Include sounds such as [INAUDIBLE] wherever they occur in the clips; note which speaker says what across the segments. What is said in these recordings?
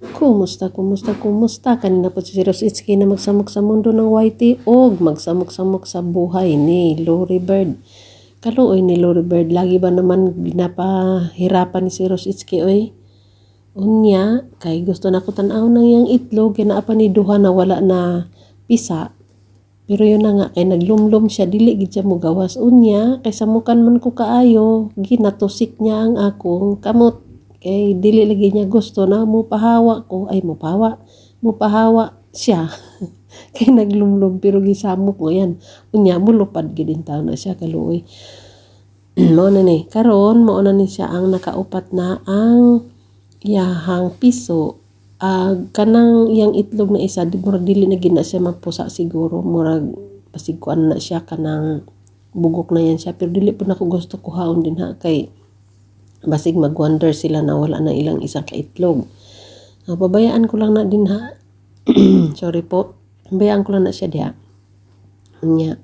Speaker 1: Kumusta, kumusta, kumusta? Kanina po si Rose Itsuki na magsamok sa mundo ng YT og magsamok-samok sa buhay ni Lori Bird. Kaluoy ni Lori Bird, lagi ba naman ginapahirapan ni si Rose Itsuki oy? Unya, kay gusto na ko tanaw ng yang itlog, kaya pa ni duha na wala na pisa. Pero yun na nga, kay naglumlum siya, dili gid siya mo gawas. Unya, kay samukan man ko kaayo, ginatusik niya ang akong kamot. Kay dili lagi niya gusto na mo pahawa ko, ay mo pahawa, mo pahawa siya. [LAUGHS] kay naglumlum, pero gisamok mo yan. Unya, mulupad gid din taon na siya kaluoy. [CLEARS THROAT] mo na ni, karon mo na ni siya ang nakaupat na ang yahang piso ah kanang iyang itlog na isa di murag dili na gina siya magpusa siguro murag pasiguan na siya kanang bugok na yan siya pero dili po na ko gusto kuhaon din ha kay basig mag-wonder sila na wala na ilang isang kaitlog ah, pabayaan ko lang na din ha? [CLEARS THROAT] Sorry po. Pabayaan ko lang na siya diha? Nya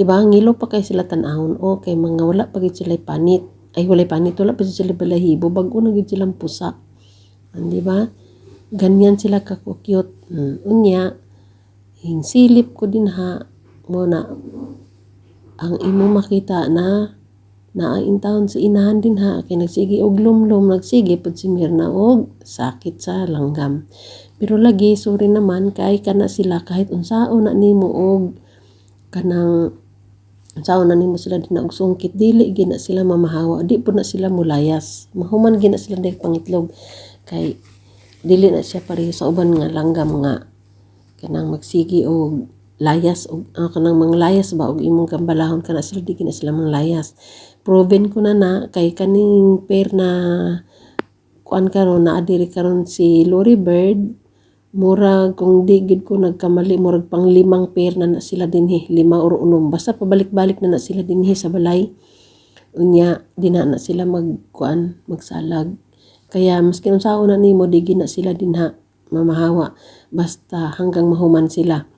Speaker 1: diba ngilo pa kay sila tanahon. Okay mga wala pa gid sila panit. Ay walay panit. Wala pa sila balahibo. Bago na gid silang pusa. Ah, di ba ganyan sila ka cute mm. unya hing silip ko din ha? Mo na ang imo makita na naain taon sa inahan din ha. Kay nagsige og lumlum nagsige pud si Mirna og sakit sa langgam. Pero lagi sorry naman kay kana sila kahit unsaon na nimo og kanang unsaon na nimo sila din og sungkit dili gina sila mamahawa di pud na sila mulayas. Mahuman gina sila dahil pangitlog. Kay dili na siya pareho sa uban nga langgam nga kanang magsigi og layas og uh, kanang manglayas ba og imong kambalahon kana sila di na sila manglayas proven ko na na kay kaning pair na kuan karon na adiri karon si Lori Bird murag kung di gid ko nagkamali murag pang limang pair na na sila dinhi. Lima or unom. Basta pabalik-balik na na sila dinhi sa balay. Unya di na na sila magkuan magsalag. Kaya maski unsaon na nimo di gina sila dinha mamahawa. Basta hanggang mahuman sila.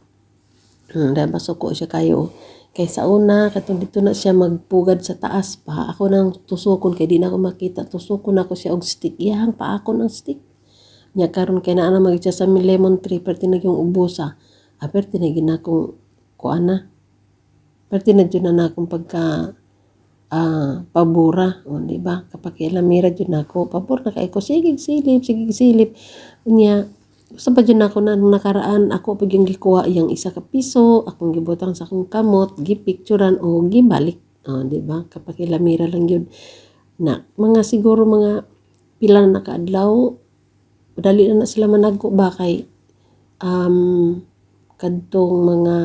Speaker 1: Hmm, dahil masuko siya kayo. Kay sa una, katong dito na siya magpugad sa taas pa. Ako nang tusukon kay di na ako makita. Tusukon ako siya og stick. Iyahang pa ako ng stick. Nya karon kay naa na magitsa sa lemon tree perti na yung ubusa. Ah, perti na gina kong kuan na. Perti na dyan na akong pagka ah, pabura, o di ba? Kapag ilamira jud nako, pabor na kay ko sige silip, sige silip. Unya, sa pa dyan ako na nakaraan, ako pag yung gikuha yung isa ka piso, akong gibutang sa akong kamot, gipicturan o gibalik. O, di ba? Kapag ilamira lang yun. Na, mga siguro mga pila na nakaadlaw, dali na na sila managko ba kay um, kadtong mga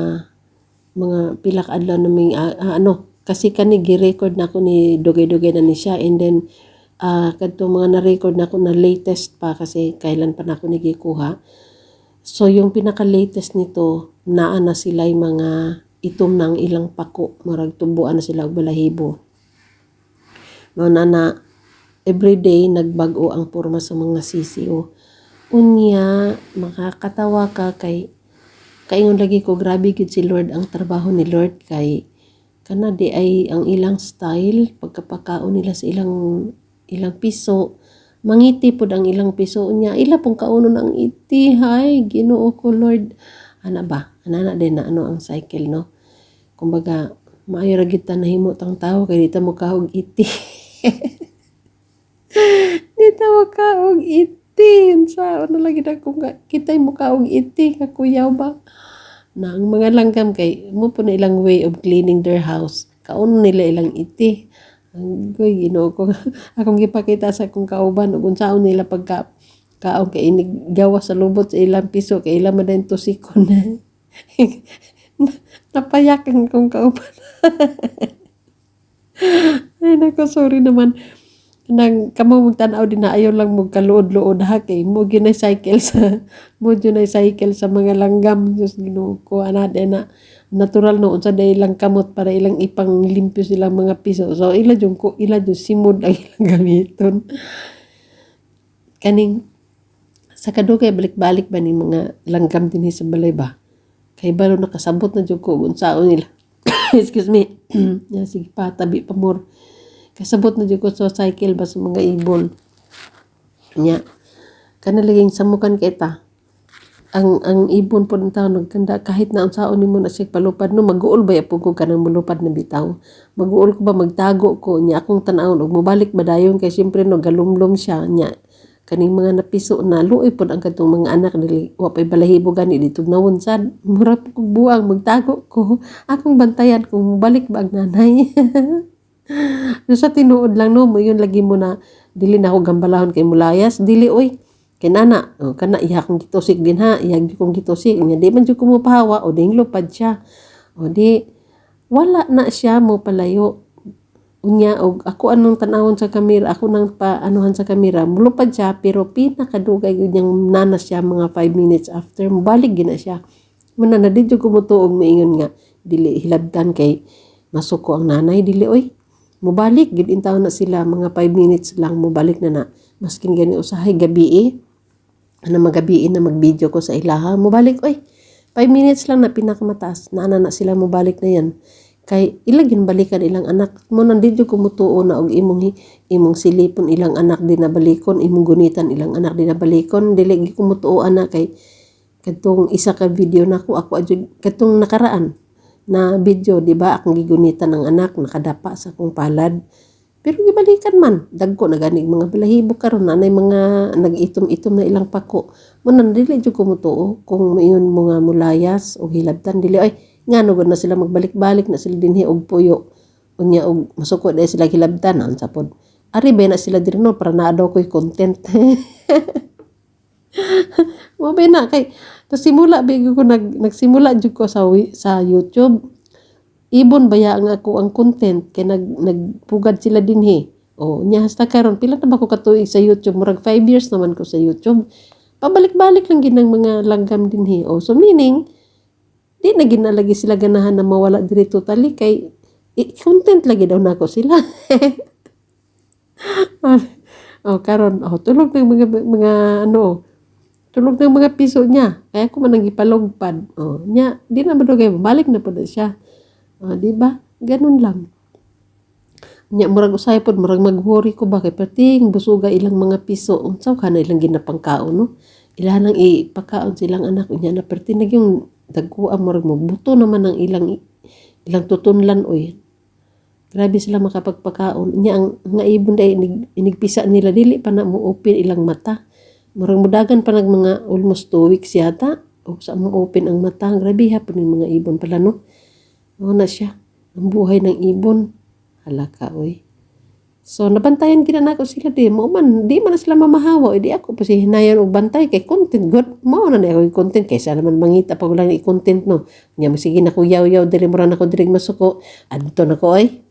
Speaker 1: mga pila ka adlaw na may ah, ah, ano kasi kani gi-record na ako ni dugay-dugay na ni siya and then uh, kadto mga na-record na ako na latest pa kasi kailan pa na ako nagikuha. So yung pinaka-latest nito naa na sila yung mga itom ng ilang pako marag tubuan na sila og balahibo. No na na everyday nagbago ang porma sa mga sisiyo. Unya makakatawa ka kay kaingon lagi ko grabe gid si Lord ang trabaho ni Lord kay kana di ay ang ilang style pagkapakaon nila sa ilang ilang piso. Mangiti pod ang ilang piso niya. Ila pong kaunon ang iti. Hay Ginoo ko Lord. Ana ba? Ana na din na ano ang cycle no? Kumbaga maayo ra gid nahimo tang tawo kay dita mo kahog iti. [LAUGHS] Dita mo kahog iti. Sa ano lagi na kung kitay mo kahog iti kakuyaw ba? Na ang mga langgam kay mo po na ilang way of cleaning their house. Kauno nila ilang iti koy ginoo ko [LAUGHS] akong gipakita sa akong kauban ug unsaon nila pagka kaon kay inig gawa sa lubot sa ilang piso kay ilang man tusikon [LAUGHS] napayak ang akong kauban. [LAUGHS] Ay nako sorry naman. Nang kamo magtanaw din na ayaw lang mo kaluod-luod ha? Kay mo ginay cycle sa mo ginay cycle sa mga langgam just Ginoo ko ana na natural no unsa day lang kamot para ilang ipang limpyo silang mga piso. So ila jud ko ila jud simod ang [LAUGHS] ilang gamiton. Kaning sa kadugay balik-balik ba ni mga langgam dinhi sa balay ba? Kay balo nakasabot na jud ko unsaon nila. [COUGHS] Excuse me. [COUGHS] Ya sige pa tabi pa more. Kasabot na jud ko sa cycle ba sa mga ibon? Nya kanalaging samukan kita ang ang ibon po ng tao nagkanda kahit na ang saon nimo na siya palupad no maguol ba yapon ko kanang mulupad na bitaw? Maguol ko ba magtago ko nya akong tan-awon ug mobalik ba dayon? Kay syempre no galumlom siya nya kaning mga napiso na luoy pod ang katong mga anak dili wa pay balahibo gani dito nawon sad mura po kog buang magtago ko akong bantayan kung mobalik ba ang nanay. [LAUGHS] Sa tinuod lang no mo yun lagi mo na dili na ako gambalahon kay mulayas dili oy kay nana o kana iya kong gitusik din ha iya kong gitusik. Nya di man jud ko o ding lupad siya. O di wala na siya mo palayo. Unya og ako anong tanawon sa kamera ako nang paanuhan sa kamera mulupad siya pero pinakadugay gyud niyang nanas siya mga 5 minutes after mubalik gina siya. Muna na di jud ko mutuog maingon nga dili hilabdan kay masuko ang nanay dili oy mubalik. Gid intaw na sila mga 5 minutes lang mubalik na na. Maskin gani usahay gabi eh ano magabiin na mag-video ko sa ilaha. Mubalik oy 5 minutes lang na pinakamataas. Naana na sila mubalik na yan. Kay ilag yun balikan ilang anak. Mo nandito kumutuo na og imong imong silipon ilang anak din na balikon imong gunitan ilang anak din na balikon. Dili gi kumutuo ana kay katong isa ka video nako ako adjud katong nakaraan na video di ba akong gigunitan ng anak nakadapa sa akong palad pero gibalikan man dagko na ganig mga balahibo karon nanay mga nag-itom-itom na ilang pako. Mo nang dili jud kumutuo kung mayon mo nga mulayas o hilabtan. Dili ay ngano gud na sila magbalik-balik na sila dinhi og puyo. Unya og masuko dahil sila hilabtan ang sapod ari ba na sila diri no para naa daw ko'y content. [LAUGHS] Mo na kay to simula bigo ko nag nagsimula jud ko sa sa YouTube ibon baya ang ako ang content? Kay nag nagpugad sila dinhi o nya hasta karon pila na ba ko katuig sa YouTube? Murag 5 years naman ko sa YouTube. Pabalik-balik lang ginang mga langgam dinhi o so meaning di na ginalagi sila ganahan na mawala diri totally. Kay i- content lagi daw nako sila. [LAUGHS] Oh karon oh tulog ng mga mga ano tulog ng mga piso niya. Kaya ko man nang ipalogpad oh nya di na madugay balik na pud siya Ah, di ba? Ganun lang. Nya murag usay pod murag mag-worry ko ba kay pating busuga ilang mga piso unsaw kana ilang ginapangkaon no. Ilahan nang ipakaon silang anak unya na perti nag yung dagkuan murag mo buto naman ang ilang ilang tutunlan oy. Grabe sila makapagpakaon. Nya ang nga ibon day inig, inigpisa nila dili pa na mo open ilang mata. Murag mudagan pa nag mga almost 2 weeks yata. O sa mo open ang mata. Grabe hapon yung mga ibon pala no. Ano na siya? Ang buhay ng ibon. Halaka, oy. So, nabantayan gina na ako sila di. Mo man, di man na sila mamahawa. Di ako pa si hinayan og bantay kay content. God, mo na na ako content. Kaysa naman mangita pag wala yung content, no. Nya mo sige na ko yaw-yaw. Dili mo rin ako diri masuko. Adto na ko, oy.